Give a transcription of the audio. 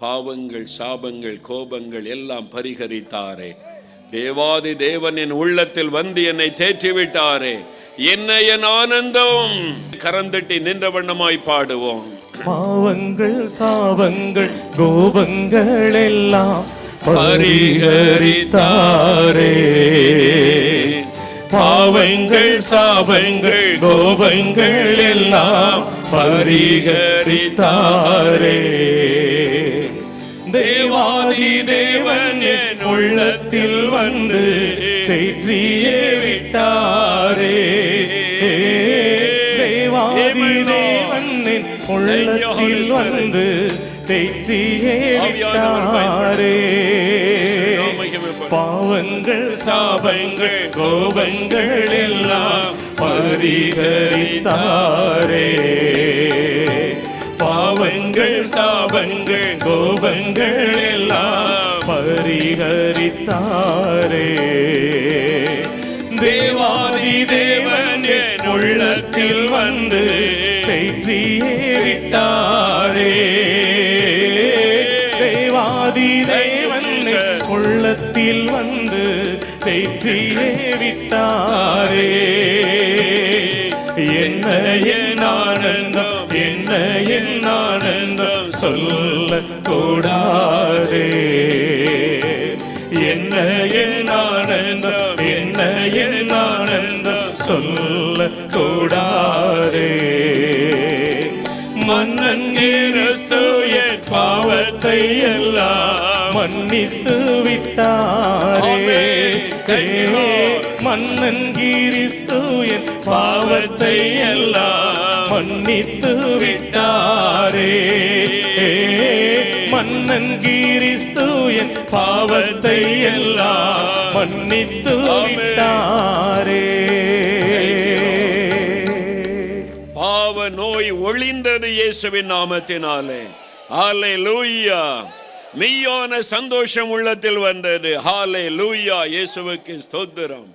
பாவங்கள் சாபங்கள் கோபங்கள் எல்லாம் பரிகரித்தாரே. தேவாதி தேவன் என் உள்ளத்தில் வந்து என்னை தேற்றி விட்டாரே என்ன என் ஆனந்தம். கரந்தட்டி நின்ற வண்ணமாய் பாடுவோம். பாவங்கள் சாபங்கள் கோபங்கள் எல்லாம் பரிகரித்தாரே. பாவங்கள் சாபங்கள் கோபங்கள் எல்லாம் பரிகரித்தாரே. தேவாதி தேவன் என் உள்ளத்தில் வந்து தேற்றியே விட்டாரே. தேவாதி தேவன் என் உள்ளத்தில் வந்து தேற்றியே விட்டாரே. பாவங்கள் சாபங்கள் கோபங்கள் எல்லாம் பரிகரித்தாரே. பாவங்கள் சாபங்கள் கோபங்கள் எல்லாம் பரிகரித்தாரே. தேவாதி தேவன் என் உள்ளத்தில் வந்து தேற்றியே தேவாதி தேவன் என் உள்ளத்தில் வந்து தேற்றியே விட்டாரே என்ன என் ஆனந்தம்? என்ன என் ஆனந்தம்? சொல்ல கூடாதே. என்ன என் ஆனந்தம்? என்ன என் ஆனந்தம்? சொல்ல கூடாதே. மன்னன் கிறிஸ்து என் பாவத்தை எல்லாம் மன்னித்து விட்டாரே. மன்னன் கிறிஸ்து என் பாவத்தை எல்லாம் மன்னித்து விட்டாரே. மன்னன் கிறிஸ்து என் பாவத்தை எல்லாம் மன்னித்து விட்டாரே. பாவ நோய் ஒளிந்தது இயேசுவின் நாமத்தினாலே. லூயா மெய்யான சந்தோஷம் உள்ளத்தில் வந்தது. ஹாலே லூயா இயேசுவுக்கு ஸ்தோத்திரம்.